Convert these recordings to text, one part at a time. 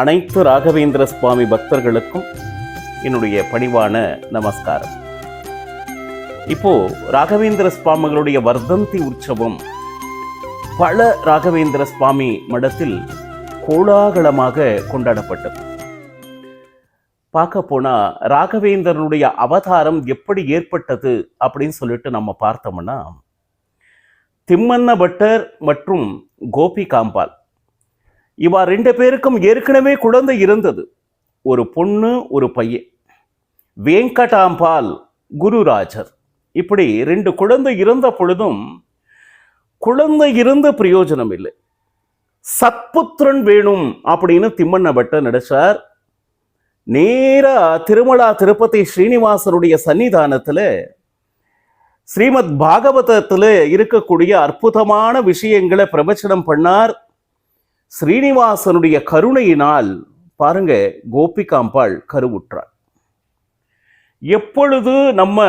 அனைத்து ராகவேந்திர சுவாமி பக்தர்களுக்கும் என்னுடைய பணிவான நமஸ்காரம். இப்போ ராகவேந்திர சுவாமிகளுடைய வர்தந்தி உற்சவம் பல ராகவேந்திர சுவாமி மடத்தில் கோலாகலமாக கொண்டாடப்பட்டது. பார்க்க போனா ராகவேந்திரனுடைய அவதாரம் எப்படி ஏற்பட்டது அப்படின்னு சொல்லிட்டு நம்ம பார்த்தோம்னா திம்மன்ன பட்டர் மற்றும் கோபி காம்பால். இவா ரெண்டு பேருக்கும் ஏற்கனவே குழந்தை இருந்தது. ஒரு பொண்ணு ஒரு பையன். வேங்கடாம்பால் குருராஜர். இப்படி ரெண்டு குழந்தை இருந்த பொழுதும் குழந்தை இருந்த பிரயோஜனம் இல்லை. சத்புத்திரன் வேணும் அப்படின்னு திம்மண்ண பட்டர் நடிச்சார். நேரா திருமலா திருப்பதி ஸ்ரீனிவாசனுடைய சன்னிதானத்தில் ஸ்ரீமத் பாகவதத்தில் இருக்கக்கூடிய அற்புதமான விஷயங்களை பிரவச்சனம் பண்ணார். ஸ்ரீனிவாசனுடைய கருணையினால் பாருங்க கோபிகாம்பாள் கருவுற்றார் எப்பொழுது நம்ம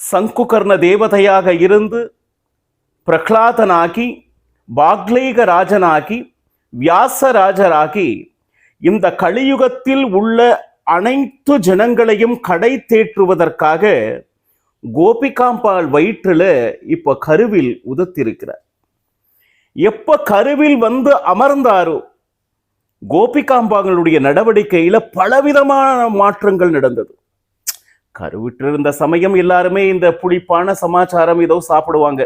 சங்குகர்ண தேவதையாக இருந்து பிரகலாதனாகி பாக்லேக ராஜனாகி வியாசராஜராகி இந்த கலியுகத்தில் உள்ள அனைத்து ஜனங்களையும் கடை தேற்றுவதற்காக கோபிகாம்பாள் வயிற்றில் இப்போ கருவில் உதத்திருக்கிறார். எப்ப கருவில் வந்து அமர்ந்தாரோ கோபிகாம்பாங்களுடைய நடவடிக்கையில பலவிதமான மாற்றங்கள் நடந்தது. கருவிட்டிருந்த சமயம் எல்லாருமே இந்த புளிப்பான சமாச்சாரம் ஏதோ சாப்பிடுவாங்க.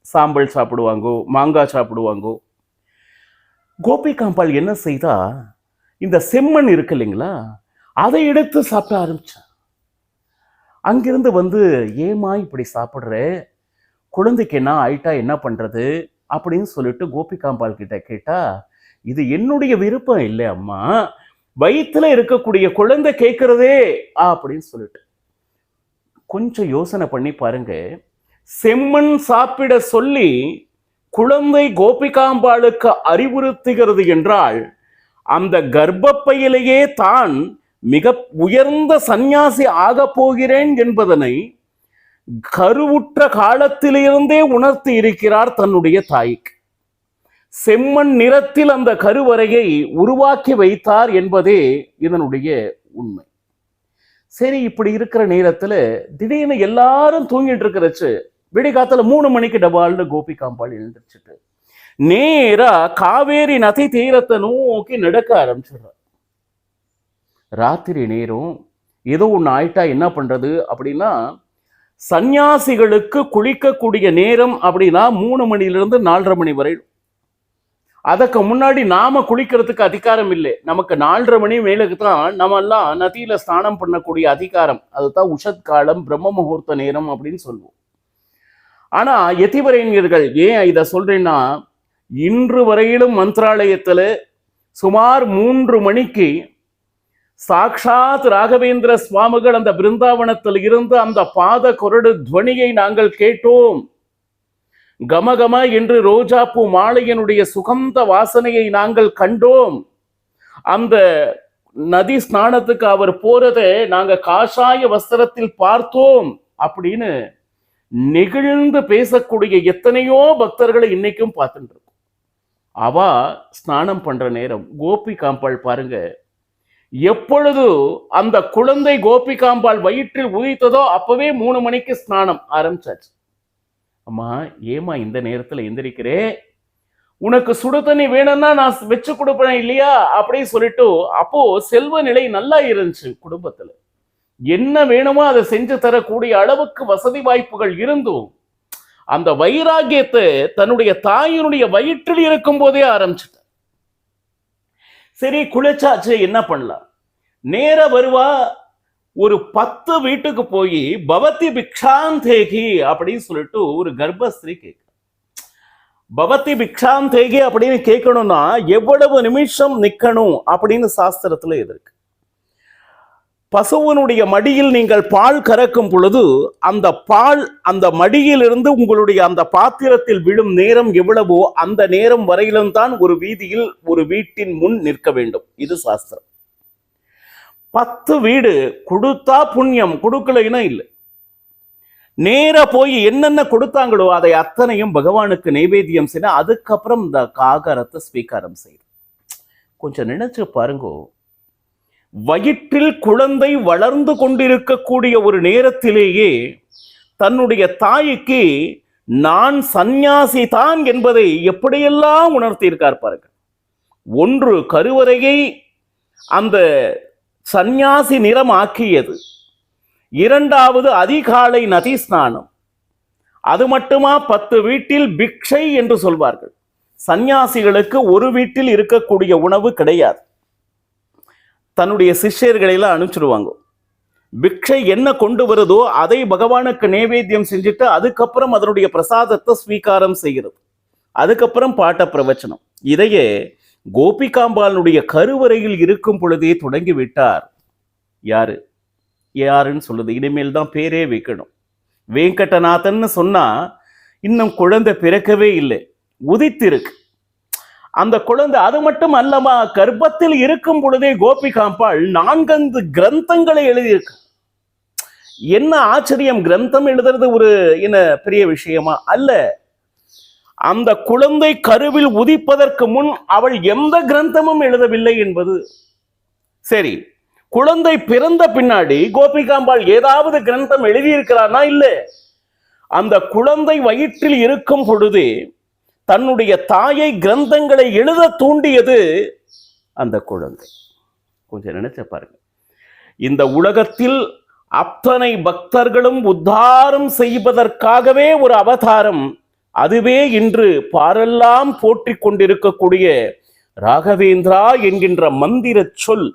சாம்பல் சாப்பிடுவாங்கோ மாங்காய் சாப்பிடுவாங்கோ. கோபிகாம்பாள் என்ன செய்தா இந்த செம்மண் இருக்கு இல்லைங்களா அதை எடுத்து சாப்பிட ஆரம்பிச்சா. அங்கிருந்து வந்து ஏமா இப்படி சாப்பிட்ற? குழந்தைக்கு என்ன ஆயிட்டா என்ன பண்றது? அப்படின்னு சொல்லிட்டு கோபிகாம்பால் கிட்ட கேட்டா இது என்னுடைய விருப்பம் இல்லை அம்மா. வயிற்றுல இருக்கக்கூடிய குழந்தை கேட்கறதே அப்படின்னு சொல்லிட்டு. கொஞ்சம் யோசனை பண்ணி பாருங்க. செம்மண் சாப்பிட சொல்லி குழந்தை கோபிகாம்பாளுக்கு அறிவுறுத்துகிறது என்றால் அந்த கர்ப்பப்பையிலேயே தான் மிக உயர்ந்த சந்நியாசி ஆகப் போகிறேன் என்பதனை கருவுற்ற காலத்திலிருந்தே உணர்த்தி இருக்கிறார் தன்னுடைய தாய்க்கு. செம்மண் நிறத்தில் அந்த கருவறையை உருவாக்கி வைத்தார் என்பதே இதனுடைய உண்மை. சரி இப்படி இருக்கிற நேரத்தில் திடீர்னு எல்லாரும் தூங்கிட்டு இருக்கிறச்சு விடிகாத்துல மூணு மணிக்கு டபால்னு கோபி காம்பால் எழுந்திரிச்சிட்டு நேரா காவேரி நதி தீரத்தை நோக்கி நடக்க ஆரம்பிச்சிடுறார் ராத்திரி நேரம் ஏதோ ஒன்று ஆயிட்டா என்ன பண்றது அப்படின்னா சந்நியாசிகளுக்கு குளிக்கக்கூடிய நேரம் அப்படின்னா மூணு மணிலிருந்து நாலரை மணி வரை. அதற்கு முன்னாடி நாம குளிக்கிறதுக்கு அதிகாரம் இல்லை. நமக்கு நாலரை மணி மேலுக்கு தான் நம்ம எல்லாம் நதியில ஸ்நானம் பண்ணக்கூடிய அதிகாரம். அதுதான் உஷத் காலம் பிரம்ம முகூர்த்த நேரம் அப்படின்னு சொல்லுவோம். ஆனா எதிவரைஞர்கள் ஏன் இதை சொல்றேன்னா இன்று வரையிலும் மந்திராலயத்துல சுமார் மூன்று மணிக்கு சாக்ஷாத் ராகவேந்திர சுவாமிகள் அந்த பிருந்தாவனத்தில் இருந்து அந்த பாத கொரடு துவனியை நாங்கள் கேட்டோம். கமகம என்று ரோஜாப்பூ மாலையனுடைய சுகந்த வாசனையை நாங்கள் கண்டோம். அந்த நதி ஸ்நானத்துக்கு அவர் போறதை நாங்க காஷாய வஸ்திரத்தில் பார்த்தோம். அப்படின்னு நெகிழ்ந்து பேசக்கூடிய எத்தனையோ பக்தர்களை இன்னைக்கும் பார்த்துட்டு இருக்கோம். அவ ஸ்நானம் பண்ற நேரம் கோபி காம்பாள் பாருங்க. எப்பொழுது அந்த குழந்தை கோபிகாம்பாள் வயிற்றில் உதித்ததோ அப்பவே மூணு மணிக்கு ஸ்நானம் ஆரம்பிச்சாச்சு. அம்மா ஏமா இந்த நேரத்துல எந்திரிக்கிறே? உனக்கு சுடு தண்ணி வேணும்னா நான் வச்சு கொடுப்பேன் இல்லையா? அப்படின்னு சொல்லிட்டு அப்போ செல்வ நிலை நல்லா இருந்துச்சு குடும்பத்துல. என்ன வேணுமோ அதை செஞ்சு தரக்கூடிய அளவுக்கு வசதி வாய்ப்புகள் இருந்தும் அந்த வைராகியத்தை தன்னுடைய தாயினுடைய வயிற்றில் இருக்கும் போதே ஆரம்பிச்சு சரி குளிச்சாச்சு என்ன பண்ணலாம்? நேர வருவா ஒரு பத்து வீட்டுக்கு போய் பவதி பிக்ஷாந்தேகி அப்படின்னு சொல்லிட்டு ஒரு கர்ப்பஸ்திரீ கேட்க பவதி பிக்ஷாந்தேகி அப்படின்னு கேட்கணும்னா எவ்வளவு நிமிஷம் நிக்கணும் அப்படின்னு சாஸ்திரத்துல இருக்கு? பசுவனுடைய மடியில் நீங்கள் பால் கறக்கும் பொழுது அந்த பால் அந்த மடியிலிருந்து உங்களுடைய அந்த பாத்திரத்தில் விழும் நேரம் எவ்வளவோ அந்த நேரம் வரையிலும் தான் ஒரு வீதியில் ஒரு வீட்டின் முன் நிற்க வேண்டும். இது சாஸ்திரம். பத்து வீடு கொடுத்தா புண்ணியம் கொடுக்கலைன்னா இல்லை. நேர போய் என்னென்ன கொடுத்தாங்களோ அதை அத்தனையும் பகவானுக்கு நைவேத்தியம் செய்ய அதுக்கப்புறம் இந்த காகரத்தை ஸ்வீகாரம் செய்யும் கொஞ்சம் நினைச்சு பாருங்கோ வயிற்றில் குழந்தை வளர்ந்து கொண்டிருக்கக்கூடிய ஒரு நேரத்திலேயே தன்னுடைய தாய்க்கு நான் சந்நியாசி தான் என்பதை எப்படியெல்லாம் உணர்த்தியிருக்கார் பாருங்க. ஒன்று கருவறையை அந்த சந்நியாசி நிறம் ஆக்கியது இரண்டாவது அதிகாலை நதி ஸ்நானம் அது மட்டுமா பத்து வீட்டில் பிக்ஷை என்று சொல்வார்கள். சந்நியாசிகளுக்கு ஒரு வீட்டில் இருக்கக்கூடிய உணவு கிடையாது. தன்னுடைய சிஷ்யர்களையெல்லாம் அனுப்பிச்சிடுவாங்க பிக்ஷை என்ன கொண்டு வருதோ அதை பகவானுக்கு நைவேத்தியம் செஞ்சுட்டு அதுக்கப்புறம் அதனுடைய பிரசாதத்தை ஸ்வீகாரம் செய்கிறது. அதுக்கப்புறம் பாட்ட பிரவச்சனம். இதையே கோபிகாம்பாலனுடைய கருவறையில் இருக்கும் பொழுதே தொடங்கி விட்டார் யாரு? யாருன்னு சொல்லுது. இனிமேல் தான் பேரே வைக்கணும். வேங்கடநாதன் சொன்னா இன்னும் குழந்தை பிறக்கவே இல்லை. உதித்திருக்கு. அந்த குழந்தை அது மட்டும் அல்லமா கர்ப்பத்தில் இருக்கும் பொழுதே கோபிகாம்பாள் நான்கந்து கிரந்தங்களை எழுதியிருக்கு. என்ன ஆச்சரியம் கிரந்தம் எழுதுறது ஒரு என்ன பெரிய விஷயமா? அல்ல அந்த குழந்தை கருவில் உதிப்பதற்கு முன் அவள் எந்த கிரந்தமும் எழுதவில்லை என்பது. சரி குழந்தை பிறந்த பின்னாடி கோபிகாம்பாள் ஏதாவது கிரந்தம் எழுதியிருக்கிறானா? இல்ல. அந்த குழந்தை வயிற்றில் இருக்கும் பொழுதே தன்னுடைய தாயை கிரந்தங்களை எழுத தூண்டியது அந்த குழந்தை. கொஞ்சம் நினைச்ச பாருங்க. இந்த உலகத்தில் அத்தனை பக்தர்களும் உத்தாரம் செய்வதற்காகவே ஒரு அவதாரம். அதுவே இன்று பாரெல்லாம் போற்றிக் கொண்டிருக்கக்கூடிய ராகவேந்திரா என்கின்ற மந்திர சொல்.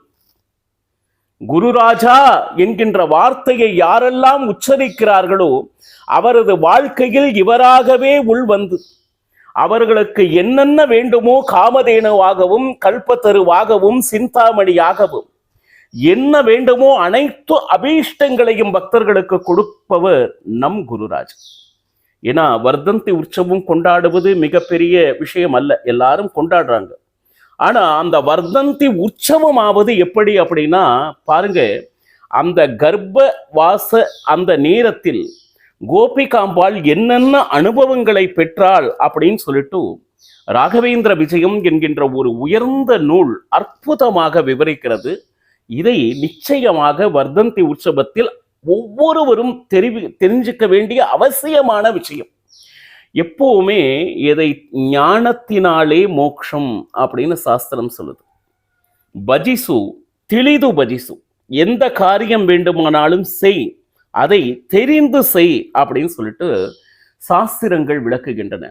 குருராஜா என்கின்ற வார்த்தையை யாரெல்லாம் உச்சரிக்கிறார்களோ அவரது வாழ்க்கையில் இவராகவே உள்வந்து அவர்களுக்கு என்னென்ன வேண்டுமோ காமதேனுவாகவும் கல்பத்தருவாகவும் சிந்தாமணியாகவும் என்ன வேண்டுமோ அனைத்து அபீஷ்டங்களையும் பக்தர்களுக்கு கொடுப்பவர் நம் குருராஜ். ஏன்னா வர்தந்தி உற்சவம் கொண்டாடுவது மிகப்பெரிய விஷயம் அல்ல. எல்லாரும் கொண்டாடுறாங்க. ஆனா அந்த வர்தந்தி உற்சவமாவது எப்படி அப்படின்னா பாருங்க அந்த கர்ப்ப வாச அந்த நேரத்தில் கோபிகாம்பாள் என்னென்ன அனுபவங்களை பெற்றாள் அப்படின்னு சொல்லிட்டு ராகவேந்திர விஜயம் என்கின்ற ஒரு உயர்ந்த நூல் அற்புதமாக விவரிக்கிறது. இதை நிச்சயமாக வர்தந்தி உற்சவத்தில் ஒவ்வொருவரும் தெரிவி தெரிஞ்சுக்க வேண்டிய அவசியமான விஷயம். எப்பவுமே எதை ஞானத்தினாலே மோக்ஷம் அப்படின்னு சாஸ்திரம் சொல்லுது. பஜிசு திளிது பஜிசு. எந்த காரியம் வேண்டுமானாலும் செய். அதை தெரிந்து செய் அப்படின்னு சொல்லிட்டு சாஸ்திரங்கள் விளக்குகின்றன.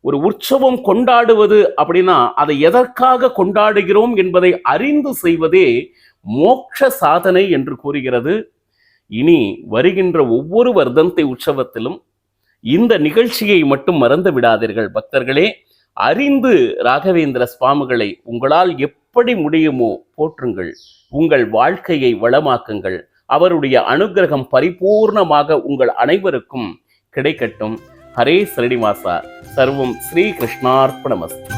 ஒரு உற்சவம் கொண்டாடுவது அப்படின்னா அதை எதற்காக கொண்டாடுகிறோம் என்பதை அறிந்து செய்வதே மோட்ச சாதனை என்று கூறுகிறது. இனி வருகின்ற ஒவ்வொரு வர்தந்தை உற்சவத்திலும் இந்த நிகழ்ச்சியை மட்டும் மறந்து விடாதீர்கள். பக்தர்களே அறிந்து ராகவேந்திர சுவாமிகளை உங்களால் எப்படி முடியுமோ போற்றுங்கள். உங்கள் வாழ்க்கையை வளமாக்குங்கள். அவருடைய அனுகிரகம் பரிபூர்ணமாக உங்கள் அனைவருக்கும் கிடைக்கட்டும். ஹரே ஸ்ரீனிவாசா சர்வம் ஸ்ரீ கிருஷ்ணார்ப்பணமஸ்து